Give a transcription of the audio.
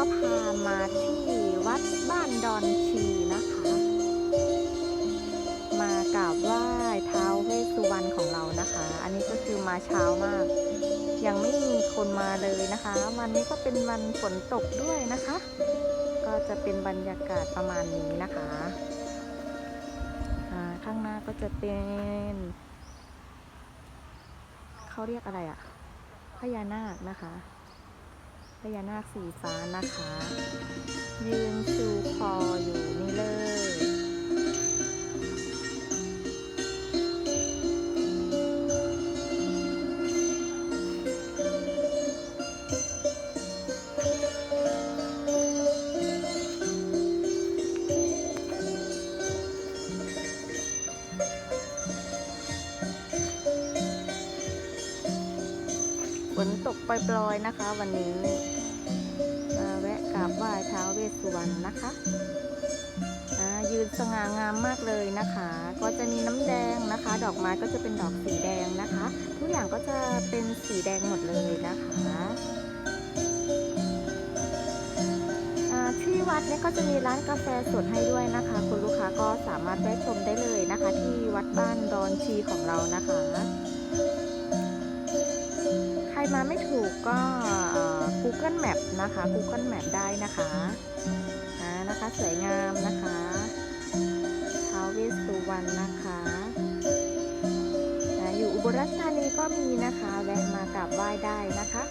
็พามาที่วัดบ้านดอนชีนะคะ มากราบไหว้ท้าวเวสสุวรรณของเรานะคะ อันนี้ก็คือมาเช้ามาก ยังไม่มีคนมาเลยนะคะ วันนี้ก็เป็นวันฝนตกด้วยนะคะ ก็จะเป็นบรรยากาศประมาณนี้นะคะข้างหน้าก็จะเป็นเขาเรียกอะไรอะพญานาคนะคะ พญานาคสีฟ้านะคะ ยืนชูคอ นตกปล่อยๆนะคะ วันนี้มาแวะกราบไหว้ท้าวเวสสุวรรณนะคะยืนสง่างามมากเลยนะคะ ก็จะมีน้ำแดงนะคะ ดอกไม้ก็จะเป็นดอกสีแดงนะคะ ทุกอย่างก็จะเป็นสีแดงหมดเลยนะคะที่วัดเนี่ยก็จะมีร้านกาแฟสดให้ด้วยนะคะ คุณลูกค้าก็สามารถแวะชมได้เลยนะคะ ที่วัดบ้านดอนชีของเรานะคะ มาไม่ถูกก็ Google Map นะคะ Google Map ได้นะคะนะนะคะสวยงามนะคะท้าวเวสสุวรรณนะคะอ่าอยู่อุบลราชธานีก็มีนะคะ แวะมากราบไหว้ได้นะคะ